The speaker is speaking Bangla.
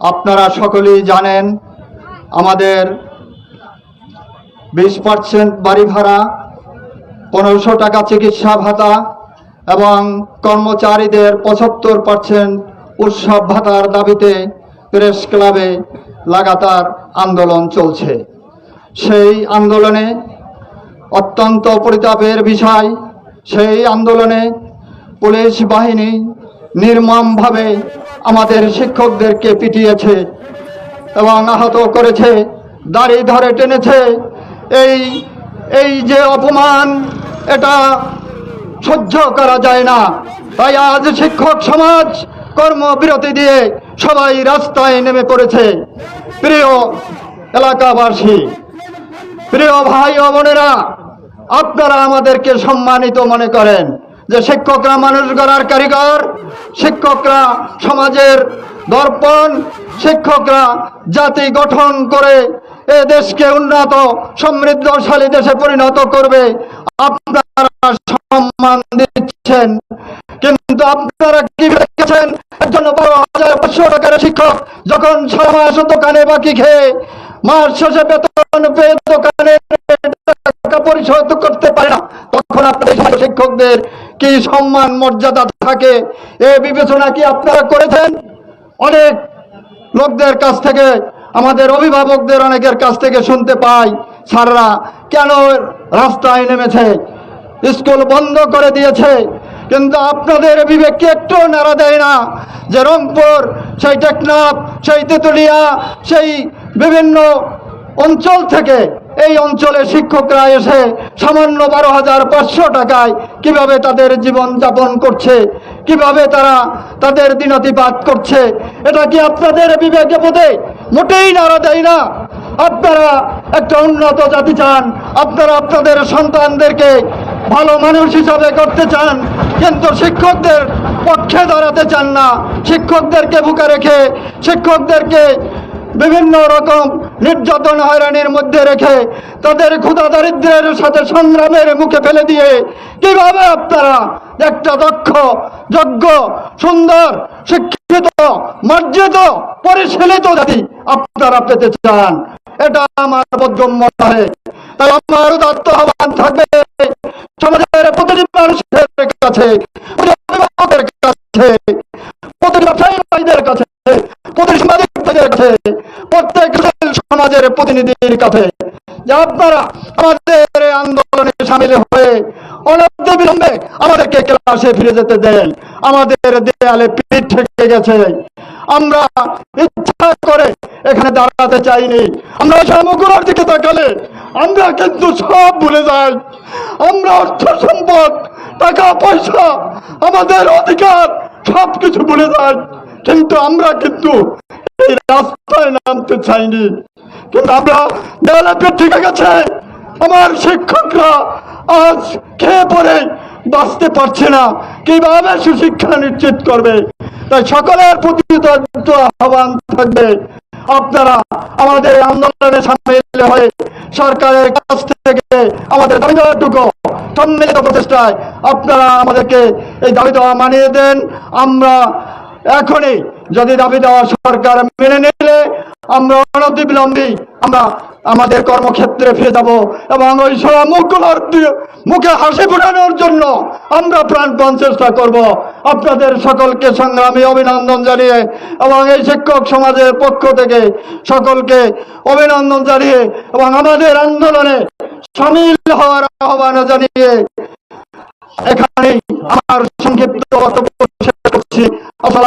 আপনারা সকলেই জানেন, আমাদের বিশ পার্সেন্ট বাড়ি ভাড়া, পনেরোশো টাকা চিকিৎসা ভাতা এবং কর্মচারীদের পঁচাত্তর পার্সেন্ট উৎসব ভাতার দাবিতে প্রেস ক্লাবে লাগাতার আন্দোলন চলছে। সেই আন্দোলনে অত্যন্ত পরিতাপের বিষয়, সেই আন্দোলনে পুলিশ বাহিনী নির্মমভাবে আমাদের শিক্ষকদেরকে পিটিয়েছে এবং আহত করেছে, দাড়ি ধরে টেনেছে। এই এই যে অপমান, এটা সহ্য করা যায় না। তাই আজ শিক্ষক সমাজ কর্মবিরতি দিয়ে সবাই রাস্তায় নেমে পড়েছে। প্রিয় এলাকাবাসী, প্রিয় ভাই ও বোনেরা, আপনারা আমাদেরকে সম্মানিত মনে করেন। যে শিক্ষকরা মানুষ গড়ার কারিগর, শিক্ষকরা সমাজের দর্পণ, শিক্ষকরা জাতি গঠন করে এ দেশকে উন্নত, সমৃদ্ধশালী দেশে পরিণত করবে। আপনারা সম্মান দিচ্ছেন। কিন্তু আপনারা কি দেখেছেন একজন বারো হাজার পাঁচশো টাকার শিক্ষক যখন ছ মাস দোকানে বাকি খেয়ে মাস শেষে বেতন পেয়ে দোকানে টাকা পরিশোধ করতে পারে না। তখন আপনাদের শিক্ষকদের কি সম্মান, মর্যাদা থাকে, এ বিবেচনা কি আপনারা করেছেন? অনেক লোকদের কাছ থেকে, আমাদের অভিভাবকদের অনেকের কাছ থেকে শুনতে পাই, স্যাররা, কেন রাস্তায় নেমেছে? স্কুল বন্ধ করে দিয়েছে। কিন্তু আপনাদের বিবেককে একটু নাড়া দেয় না যে রংপুর, সেই টেকনাফ, সেই তেতুলিয়া, সেই বিভিন্ন অঞ্চল থেকে এই অঞ্চলে শিক্ষকরা এসে সামান্য বারো হাজার পাঁচশো টাকায় কীভাবে তাদের জীবন যাপন করছে, কীভাবে তারা তাদের দিনতিপাত করছে, এটা কি আপনাদের বিবেকে বোধে? মোটেই নাড়া দেয় না। আপনারা একটা উন্নত জাতি চান, আপনারা আপনাদের সন্তানদেরকে ভালো মানুষ হিসাবে করতে চান, কিন্তু শিক্ষকদের পক্ষে দাঁড়াতে চান না। শিক্ষকদেরকে বুকে রেখে, শিক্ষকদেরকে বিভিন্ন রকম নির্যাতন হয়রানির মধ্যে রেখে তাদের ক্ষুধা দারিদ্রের সাথে সংগ্রামের মুখে ফেলে দিয়ে কীভাবে আপনারা একটা দক্ষ, যোগ্য, সুন্দর, শিক্ষিত, মার্জিত, পরিশীলিত জাতি আপনারা পেতে চান? এটা আমার বোধগম্য নয় তাই আমার উদাত্ত আহ্বান থাকবে সমাজের প্রতিটি মানুষের কাছে, প্রতিটি অভিভাবকের কাছে, প্রতিটি ব্যবসায়ী ভাইদের কাছে প্রতিটি সামাজিক ভাইদের কাছে প্রত্যেক সমাজের প্রতিনিধির কাছে, যে আপনারা আমাদের আন্দোলনে সামিল হয়ে অনন্ত বিলম্বে আমাদেরকে ক্লাসে ফিরে যেতে দেন। আমাদের দেয়ালে পিঠ থেকে গেছে। আমরা ইচ্ছা করে এখানে দাঁড়াতে চাইনি। আমরা সামগ্রীর দিকে তাকালে আমরা কিন্তু সব ভুলে যাই। আমরা অর্থ সম্পদ, টাকা, পয়সা, আমাদের অধিকার সব কিছু ভুলে যাই। কিন্তু আমরা কিন্তু রাস্তায় নামতে চাইনি। কিন্তু আমরা দেয়ালে পিঠ থেকে গেছে। আমার শিক্ষকরা আজ খেয়ে পড়ে বাঁচতে পারছে না। কীভাবে সুশিক্ষা নিশ্চিত করবে? তাই সকলের প্রতি আহ্বান থাকবে। আপনারা আমাদের আন্দোলনে সামিল হয়ে। সরকারের কাছ থেকে আমাদের দাবি দেওয়াটুকু সম্মিলিত প্রচেষ্টায় আপনারা আমাদেরকে এই দাবি দেওয়া মানিয়ে দেন। আমরা এখনই যদি দাবি দেওয়া সরকার মেনে নিলে আমরা অনতিবিলম্বী আমরা আমাদের কর্মক্ষেত্রে ফিরে যাব এবং ওই মুখগুলোর মুখে হাসি ফোটানোর জন্য আমরা প্রাণপণ চেষ্টা করব। আপনাদের সকলকে সংগ্রামী অভিনন্দন জানিয়ে এবং এই শিক্ষক সমাজের পক্ষ থেকে সকলকে অভিনন্দন জানিয়ে এবং আমাদের আন্দোলনে সামিল হওয়ার আহ্বান জানিয়ে